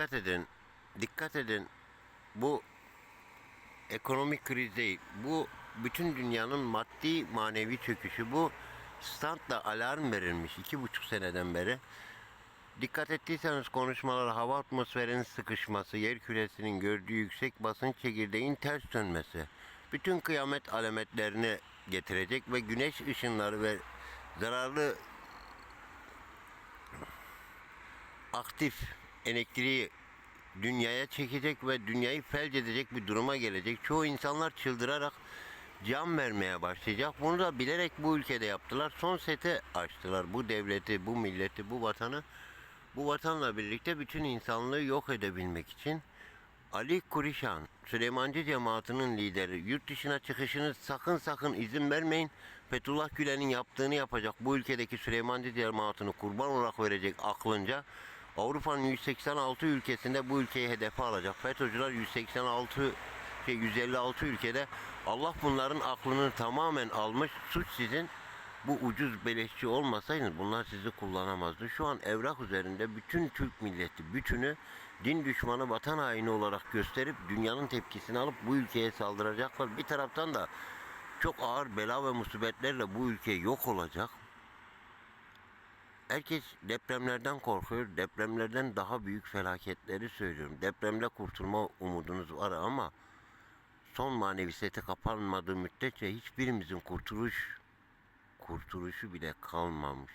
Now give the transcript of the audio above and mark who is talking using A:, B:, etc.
A: dikkat edin. Dikkat edin. Bu ekonomik kriz değil. Bu bütün dünyanın maddi manevi çöküşü. Bu standla alarm verilmiş iki buçuk seneden beri. Dikkat ettiyseniz konuşmalar hava atmosferinin sıkışması, yer küresinin gördüğü yüksek basınç çekirdeğin ters dönmesi. Bütün kıyamet alametlerini getirecek ve güneş ışınları ve zararlı aktif elektriği dünyaya çekecek ve dünyayı felç edecek bir duruma gelecek. Çoğu insanlar çıldırarak can vermeye başlayacak. Bunu da bilerek bu ülkede yaptılar. Son sete açtılar bu devleti, bu milleti, bu vatanı. Bu vatanla birlikte bütün insanlığı yok edebilmek için Ali Kurişan, Süleymancı cemaatinin lideri, yurt dışına çıkışını sakın sakın izin vermeyin. Fethullah Gülen'in yaptığını yapacak bu ülkedeki Süleymancı cemaatini kurban olarak verecek aklınca. Avrupa'nın 186 ülkesinde bu ülkeyi hedefe alacak. FETÖ'cüler 186 şey 156 ülkede Allah bunların aklını tamamen almış. Suç sizin. Bu ucuz beleşçi olmasaydınız bunlar sizi kullanamazdı. Şu an evrak üzerinde bütün Türk milleti bütünü din düşmanı vatan haini olarak gösterip dünyanın tepkisini alıp bu ülkeye saldıracaklar. Bir taraftan da çok ağır bela ve musibetlerle bu ülke yok olacak. Herkes depremlerden korkuyor. Depremlerden daha büyük felaketleri söylüyorum. Depremle kurtulma umudunuz var ama son manevi seti kapanmadığı müddetçe hiçbirimizin kurtuluş kurtuluşu bile kalmamış.